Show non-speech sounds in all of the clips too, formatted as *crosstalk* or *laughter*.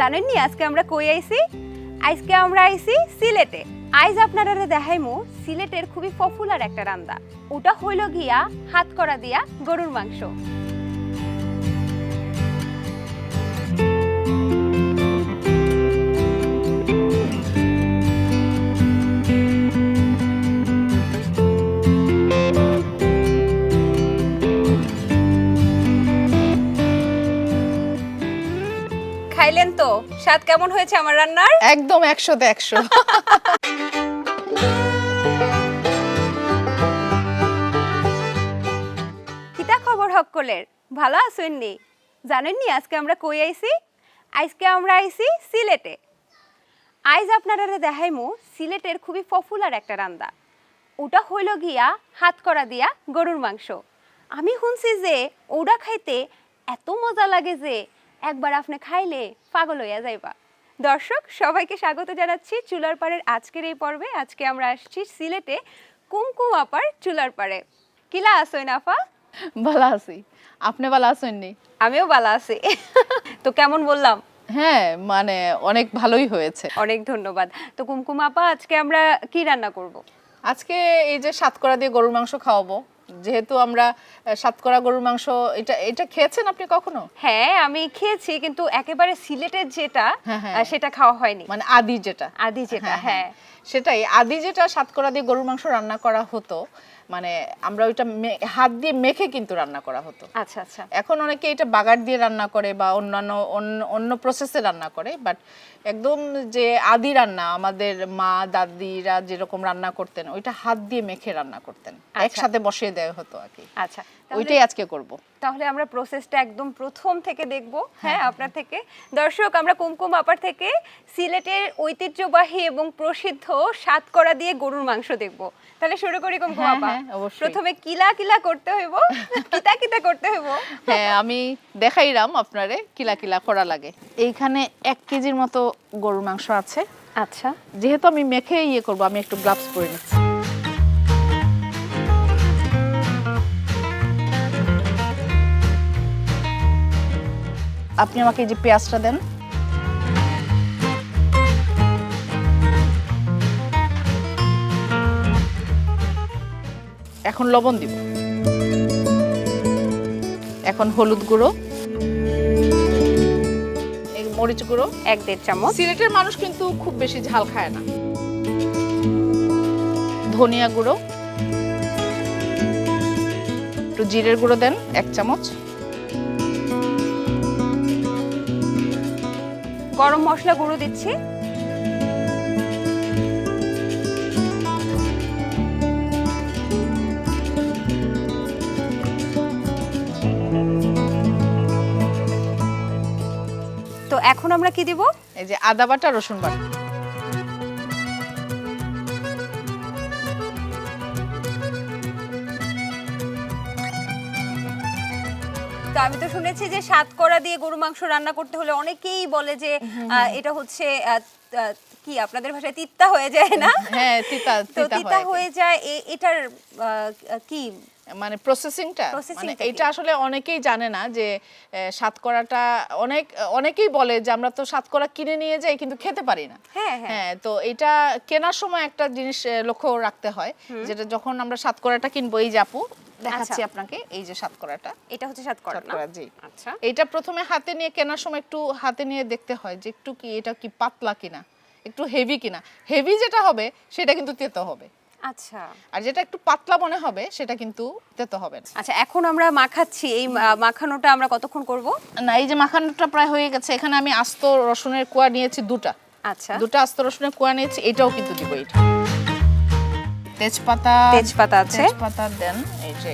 জানেননি? আজকে আমরা কই আইছি? আজকে আমরা আইছি সিলেটে। আইজ আপনারা দেখাইমু, সিলেটের খুবই পপুলার একটা রান্দা। ওটা হইল গিয়া হাত করা দিয়া গরুর মাংস। স্বাদ কেমন হয়েছে আমার রান্নার? একদম একশোতে একশো। কিতা খবর হকলের ভালো আছেননি জানেননি আজকে আমরা কই আইছি? আজকে আমরা আইছি সিলেটে। আইজ আপনারা দেখাইমু সিলেটের খুবই পপুলার একটা রান্দা। ওটা হইল গিয়া হাত করা দিয়া গরুর মাংস। আমি শুনছি যে ওটা খাইতে এত মজা লাগে যে একবার আপনি খাইলে পাগল হইয়া যাইবা। দর্শক সবাইকে স্বাগত জানাচ্ছি চুলার পাড়ের আজকের এই পর্বে। আজকে আমরা আসছি সিলেটে কুমকুম আপার চুলার পাড়ে। কিলা আসইন আফা ভালো আছি। আপনি ভালো আছেননি আমিও ভালো আছি। তো কেমন বললাম? হ্যাঁ মানে অনেক ভালোই হয়েছে। অনেক ধন্যবাদ। তো কুমকুম আপা আজকে আমরা কি রান্না করব? আজকে এই যে সাতকরা দিয়ে গরুর মাংস খাওয়াবো। যেহেতু আমরা সাতকরা গরুর মাংস এটা এটা খেয়েছেন আপনি কখনো? হ্যাঁ আমি খেয়েছি কিন্তু একেবারে সিলেটের যেটা হ্যাঁ, হ্যাঁ। সেটা খাওয়া হয়নি। মানে আদি যেটা। আদি যেটা হ্যাঁ, হ্যাঁ। সেটাই আদি যেটা সাতকরা দিয়ে গরুর মাংস রান্না করা হতো মানে আমরা ওইটা হাত দিয়ে মেখে কিন্তু রান্না করা হতো। আচ্ছা আচ্ছা। এখন অনেকে এটা বাগার দিয়ে রান্না করে বা অন্যান্য অন্য অন্য প্রসেসে রান্না করে বাট একদম যে আদি রান্না আমাদের মা দাদিরা যেরকম রান্না করতেন ওইটা হাত দিয়ে মেখে রান্না করতেন। একসাথে বসিয়ে দেওয়া হতো আর কি। আচ্ছা ওইটাই আজকে করব। তাহলে আমরা প্রসেসটা একদম প্রথম থেকে দেখব হ্যাঁ। আপনার থেকে। দর্শক আমরা কুমকুম আপার থেকে সিলেটের ঐতিহ্যবাহী এবং প্রসিদ্ধ সাতকরা দিয়ে গরুর মাংস দেখব। তাহলে শুরু করি হ্যাঁ, আপা হ্যাঁ, অবশ্যই। প্রথমে কিলা কিলা করতে হইব *laughs* কিতা কিতা করতে হইব? হ্যাঁ আমি দেখাইলাম আপনারে কিলা কিলা করা লাগে। এইখানে এক কেজির মতো গরুর মাংস আছে। আচ্ছা। যেহেতু আমি মেখে ইয়ে করব আমি একটু গ্লাভস পরে নিচ্ছি। আপনি আমাকে যে পেঁয়াজটা দেন। এখন লবণ দিব। এখন হলুদ গুঁড়ো মরিচ গুঁড়ো, এক দেড় চামচ। সিলেটের মানুষ কিন্তু খুব বেশি ঝাল খায় না। ধনিয়া গুঁড়ো, একটু জিরের গুঁড়ো দেন, এক চামচ। গরম মশলা গুঁড়ো দিচ্ছি। তো এখন আমরা কি দিব? এই যে আদা বাটা রসুন বাটা। তো আমি তো শুনেছি যে সাত করা দিয়ে গরু মাংস রান্না করতে হলে অনেকেই বলে যে আহ, এটা হচ্ছে কি আপনাদের ভাষায় তিত্তা হয়ে যায় না? হ্যাঁ তিতা তো তিতা হয়ে যায়। এটার কি? মানে প্রসেসিংটা মানে এটা আসলে অনেকেই জানে না যে সাতকরাটা অনেক অনেকেই বলে যে আমরা তো সাতকরা কিনে নিয়ে যাই কিন্তু খেতে পারি না। হ্যাঁ হ্যাঁ। হ্যাঁ তো এটা কেনার সময় একটা জিনিস লক্ষ্য রাখতে হয় যেটা যখন আমরা সাতকরাটা কিনবো এই জাপু দেখাচ্ছি আচ্ছা। আপনাকে এই যে সাতকরাটা। এটা হচ্ছে সাতকরা সাতকরা জি। আচ্ছা। এটা প্রথমে হাতে নিয়ে কেনার সময় একটু হাতে নিয়ে দেখতে হয় যে একটু কি এটা কি পাতলা কিনা। একটু হেভি কিনা। হেভি যেটা হবে সেটা কিন্তু তেতো হবে। আচ্ছা। আর যেটা একটু পাতলা মনে হবে সেটা কিন্তু তেতো হবে না। আচ্ছা এখন আমরা মাখাচ্ছি। এই মাখানোটা আমরা কতক্ষণ করব? না এই যে মাখানোটা প্রায় হয়ে গেছে এখানে আমি আস্ত রসুনের কোয়া নিয়েছি দুটা। আচ্ছা। দুটা আস্ত রসুনের কোয়া নিয়েছি এটাও কিন্তু দিব এটা তেজপাতা তেজপাতা আছে। তেজপাতা দেন এই যে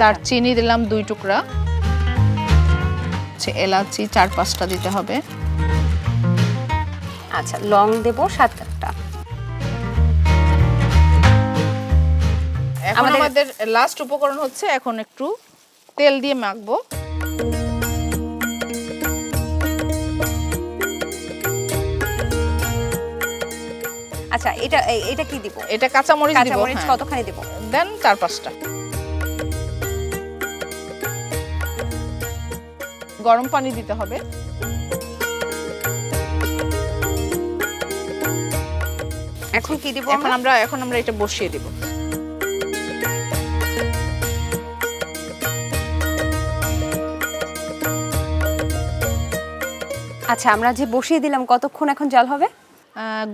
দারচিনি দিলাম দুই টুকরা। হচ্ছে এলাচি চার পাঁচটা দিতে হবে। আচ্ছা লং দেব সাত আটটা এখন আমাদের- লাস্ট উপকরণ হচ্ছে এখন একটু তেল দিয়ে মাখবো। আচ্ছা এটা এটা কি দিব? এটা কাঁচামরিচ দিব কাঁচামরিচ হ্যাঁ। কতখানি দিব? দেন চার পাঁচটা। গরম পানি দিতে হবে। এখন কি দিব? এখন আমরা এখন আমরা এটা বসিয়ে দিব। আচ্ছা আমরা যে বসিয়ে দিলাম কতক্ষণ এখন জাল হবে?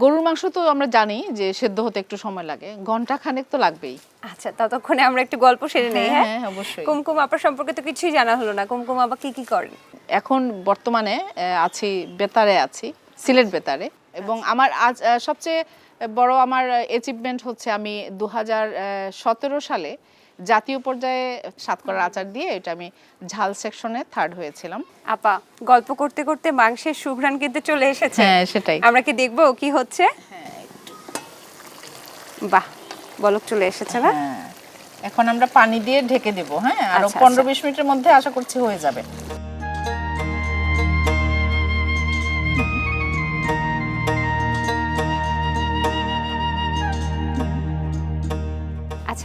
গরুর মাংস তো আমরা জানি যে সেদ্ধ হতে একটু সময় লাগে। ঘণ্টা খানেক তো লাগবেই। আচ্ছা ততক্ষণে আমরা একটু গল্প সেরে নেই হ্যাঁ? হ্যাঁ অবশ্যই। কুমকুম আপা সম্পর্কে তো কিছুই জানা হলো না। কুমকুম আপা কি কি করেন? এখন বর্তমানে আছি বেতারে আছি সিলেট বেতারে। এবং আমার আজ আহ, সবচেয়ে বড় আমার অ্যাচিভমেন্ট হচ্ছে আমি দু সালে জাতীয় পর্যায়ে সাতকরার আচার দিয়ে এটা আমি ঝাল সেকশনে থার্ড হয়েছিলাম। আপা গল্প করতে করতে মাংসের সুঘ্রাণ কিন্তু চলে এসেছে। হ্যাঁ সেটাই। আমরা কি দেখব? কি হচ্ছে? বাহ বলক চলে এসেছে না? হ্যাঁ এখন আমরা পানি দিয়ে ঢেকে দেব হ্যাঁ? আরও আচ্ছা, পনেরো আচ্ছা। বিশ মিনিটের মধ্যে আশা করছি হয়ে যাবে।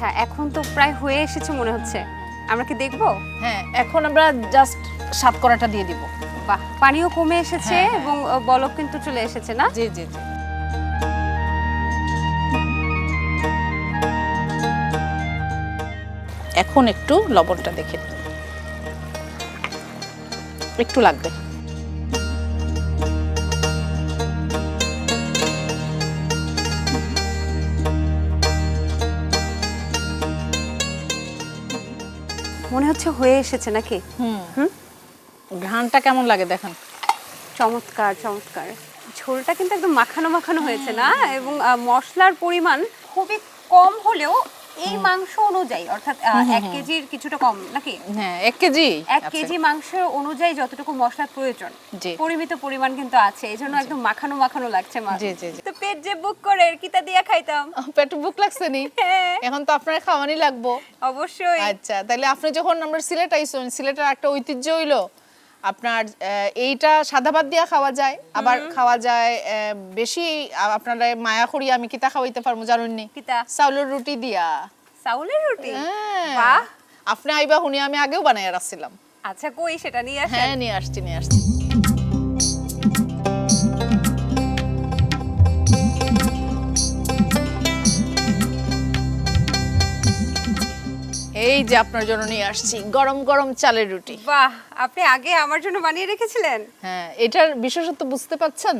আচ্ছা এখন তো প্রায় হয়ে এসেছে মনে হচ্ছে। আমরা কি দেখব? হ্যাঁ এখন আমরা জাস্ট সাতকরাটা দিয়ে দিব। বাহ পানিও কমে এসেছে হ্যাঁ, হ্যাঁ। এবং বলক কিন্তু চলে এসেছে না? জি জি জি। এখন একটু লবণটা দেখে একটু লাগবে। মনে হচ্ছে হয়ে এসেছে নাকি? হুম। হুম? ঘ্রাণটা কেমন লাগে দেখেন? চমৎকার চমৎকার। ঝোলটা কিন্তু একদম মাখানো মাখানো হয়েছে না? এবং মশলার পরিমাণ খুবই কম হলেও এই মাংস অনুযায়ী অর্থাৎ এক কেজির কিছুটা কম নাকি? হ্যাঁ এক কেজি এক কেজি মাংস অনুযায়ী যতটুকু মশলার প্রয়োজন পরিমিত পরিমাণ কিন্তু আছে এই জন্য একদম মাখানো মাখানো লাগছে। তো পেট যে বুক করে কিতা দিয়া খাইতাম? পেটে বুক লাগছে নি? হ্যাঁ। এখন তো আপনার খাওয়ানি লাগবো। অবশ্যই। আচ্ছা তাহলে আপনি যখন আমরা সিলেট আইসন সিলেটের একটা ঐতিহ্য হইল আপনার এইটা সাদা ভাত দিয়া খাওয়া যায় আবার খাওয়া যায় আহ, বেশি আপনার মায়া করি আমি কিতা খাওয়াইতে পারব জানুন নি? চাউলের রুটি দিয়া। চাউলের রুটি? হ্যাঁ। বাহ। আপনি আইবা হুনি আমি আগেও বানাইয়া রাখছিলাম। আচ্ছা কই সেটা নিয়ে আসেন? হ্যাঁ নিয়ে আসছি নিয়ে আসছি। যে আপনার জন্য নিয়ে আসছি। গরম গরম চালের রুটি। বাহ আপনি আগে আমার জন্য বানিয়ে রেখেছিলেন? হ্যাঁ এটার বিশেষত্ব বুঝতে পাচ্ছেন?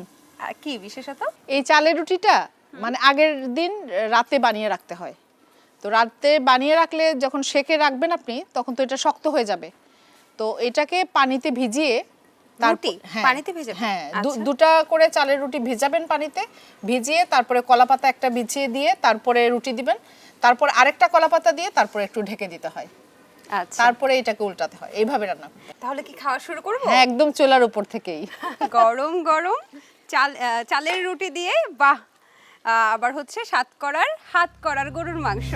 কি বিশেষত এই চালের রুটিটা মানে আগের দিন রাতে বানিয়ে রাখতে হয়। তো রাতে বানিয়ে রাখলে যখন সেকে রাখবেন আপনি তখন তো এটা শক্ত হয়ে যাবে। তো এটাকে পানিতে ভিজিয়ে রুটি? হ্যাঁ, পানিতে ভেজাবেন? হ্যাঁ আচ্ছা। দুটা করে চালের রুটি ভিজাবেন পানিতে। ভিজিয়ে তারপরে কলাপাতা একটা বিছিয়ে দিয়ে তারপরে রুটি দিবেন। তারপর আরেকটা কলাপাতা দিয়ে তারপরে একটু ঢেকে দিতে হয়। আচ্ছা। তারপরে এটাকে উল্টাতে হয়। এইভাবে রান্না তাহলে কি খাওয়া শুরু করব? হ্যাঁ একদম চুলার উপর থেকেই। *laughs* গরম গরম। চাল চালের রুটি দিয়ে বাহ! আবার হচ্ছে সাত করার হাত করার গরুর মাংস।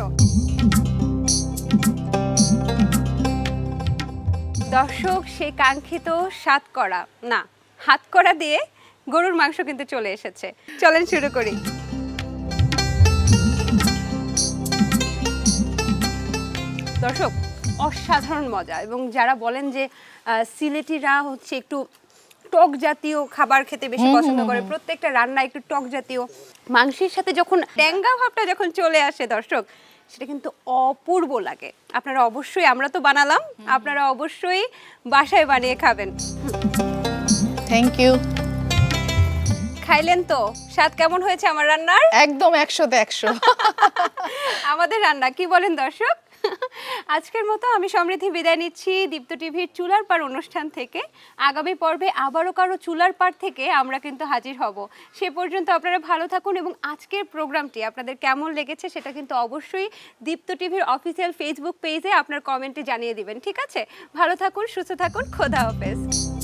দর্শক সেই কাঙ্ক্ষিত সাত করা না হাত করা দিয়ে গরুর মাংস কিন্তু চলে এসেছে। চলেন শুরু করি। দর্শক অসাধারণ মজা। এবং যারা বলেন যে সিলেটিরা হচ্ছে একটু টক জাতীয় খাবার খেতে বেশি পছন্দ করে প্রত্যেকটা রান্না একটু টক জাতীয়। মাংসের সাথে যখন ট্যাঙ্গা ভাবটা যখন চলে আসে দর্শক সেটা কিন্তু অপূর্ব লাগে। আপনারা অবশ্যই আমরা তো বানালাম আপনারা অবশ্যই বাসায় বানিয়ে খাবেন। থ্যাংক ইউ খাইলেন তো? স্বাদ কেমন হয়েছে আমার রান্নার? একদম একশোতে একশো। *laughs* আমাদের রান্না কি বলেন দর্শক? আজকের মতো আমি সমৃদ্ধি বিদায় নিচ্ছি দীপ্ত টিভির চুলার পার অনুষ্ঠান থেকে। আগামী পর্বে আবারও কারও চুলার পার থেকে আমরা কিন্তু হাজির হব। সে পর্যন্ত আপনারা ভালো থাকুন এবং আজকের প্রোগ্রামটি আপনাদের কেমন লেগেছে সেটা কিন্তু অবশ্যই দীপ্ত টিভির অফিসিয়াল ফেসবুক পেজে আপনার কমেন্টে জানিয়ে দিবেন, ঠিক আছে? ভালো থাকুন, সুস্থ থাকুন, খোদা হাফেজ।